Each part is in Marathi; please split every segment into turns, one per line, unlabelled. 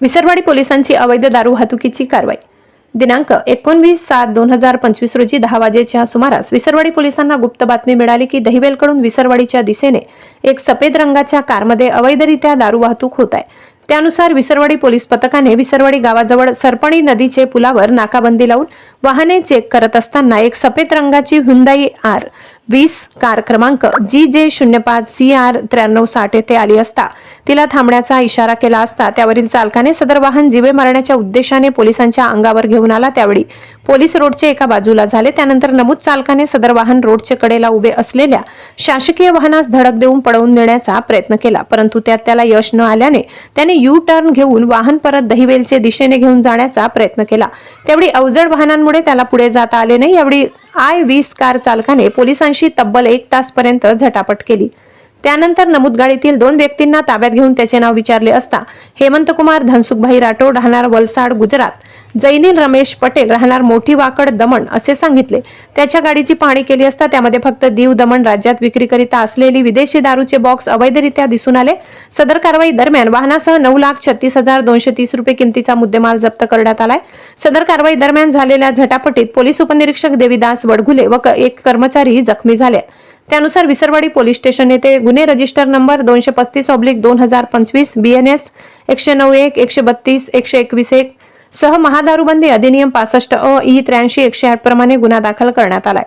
विसरवाडी पोलिसांची अवैध दारू वाहतुकीची कारवाई. दिनांक एकोणवीस सात दोन हजार पंचवीस रोजी दहा वाजेच्या सुमारास विसरवाडी पोलिसांना गुप्त बातमी मिळाली की दहिवेलकडून विसरवाडीच्या दिशेने एक सफेद रंगाच्या कारमध्ये अवैधरित्या दारू वाहतूक होत आहे. त्यानुसार विसरवाडी पोलीस पथकाने विसरवाडी गावाजवळ सरपणी नदीचे पुलावर नाकाबंदी लावून वाहने चेक करत असताना एक सफेद रंगाची हुंदाई आर वीस कार क्रमांक जी जे शून्य पाच सी आर त्र्याण्णव साठ येथे आली असता. तिला थांबण्याचा इशारा केला असता त्यावरील चालकाने सदर वाहन जिवे मारण्याच्या उद्देशाने पोलिसांच्या अंगावर घेऊन आला त्यावेळी. पोलीस रोडचे एका बाजूला झाले त्यानंतर नमूद चालकाने सदर वाहन रोडचे कडेला उभे असलेल्या शासकीय वाहनास धडक देऊन पळवून देण्याचा प्रयत्न केला परंतु त्यात त्याला यश न आल्याने त्याने यू टर्न घेऊन वाहन परत दहिवेलचे दिशेने घेऊन जाण्याचा प्रयत्न केला. त्यावेळी अवजड वाहनांमुळे त्याला पुढे जाता आले नाही यावेळी आय वीस कार चालकाने पोलिसांशी तब्बल एक तासपर्यंत झटापट केली. त्यानंतर नमूद गाडीतील दोन व्यक्तींना ताब्यात घेऊन त्याचे नाव विचारले असता हेमंत कुमार धनसुखभाई राठोड राहणार वलसाड गुजरात. जैनील रमेश पटेल राहणार मोठी वाकड दमण असे सांगितले. त्याच्या गाडीची पाहणी केली असता त्यामध्ये फक्त दीव दमण राज्यात विक्रीकरिता असलेली विदेशी दारूचे बॉक्स अवैधरित्या दिसून आले. सदर कारवाई दरम्यान वाहनासह नऊ लाख छत्तीस हजार दोनशे तीस रुपये किमतीचा मुद्देमाल जप्त करण्यात आलाय. सदर कारवाई दरम्यान झालेल्या झटापटीत पोलीस उपनिरीक्षक देवीदास वडघुले व एक कर्मचारी जखमी झाले त्यानुसार विसरवाडी पोलीस स्टेशन येथे गुन्हे रजिस्टर नंबर दोनशे पस्तीस ऑब्लिक दोन हजार पंचवीस बी एन एस एकशे नऊ एक एकशे बत्तीस एकशे एकवीस एक सह महादारूबंदी अधिनियम पासष्ट अ ई त्र्याऐंशी एकशे आठ प्रमाणे गुन्हा दाखल करण्यात आलाय.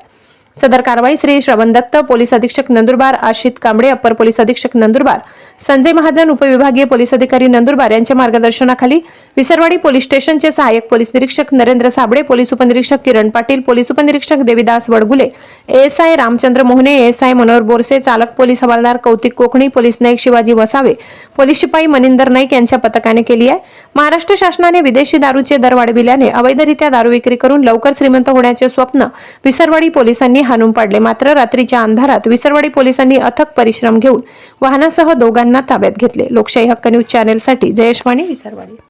सदर कारवाई श्री श्रवण दत्त पोलीस अधीक्षक नंदुरबार आशित कांबळे अप्पर पोलीस अधीक्षक नंदुरबार संजय महाजन उपविभागीय पोलीस अधिकारी नंदुरबार यांच्या मार्गदर्शनाखाली विसरवाडी पोलीस स्टेशनचे सहाय्यक पोलीस निरीक्षक नरेंद्र साबळे पोलीस उपनिरीक्षक किरण पाटील पोलीस उपनिरीक्षक देविदास वडगुले एएसआय रामचंद्र मोहने एएसआय मनोहर बोरसे चालक पोलीस हवालदार कौतिक कोकणी पोलीस नाईक शिवाजी वसावे पोलीस शिपाई मनिंदर नाईक यांच्या पथकाने केली आहे. महाराष्ट्र शासनाने विदेशी दारूचे दर वाढविल्याने अवैधरित्या दारू विक्री करून लवकर श्रीमंत होण्याचे स्वप्न विसरवाडी पोलिसांनी हाणून पाडले. मात्र रात्रीच्या अंधारात विसरवाडी पोलिसांनी अथक परिश्रम घेऊन वाहनासह दोघांना ताब्यात घेतले. लोकशाही हक्क न्यूज चॅनेलसाठी जयेश विसरवाणी विसरवाडी.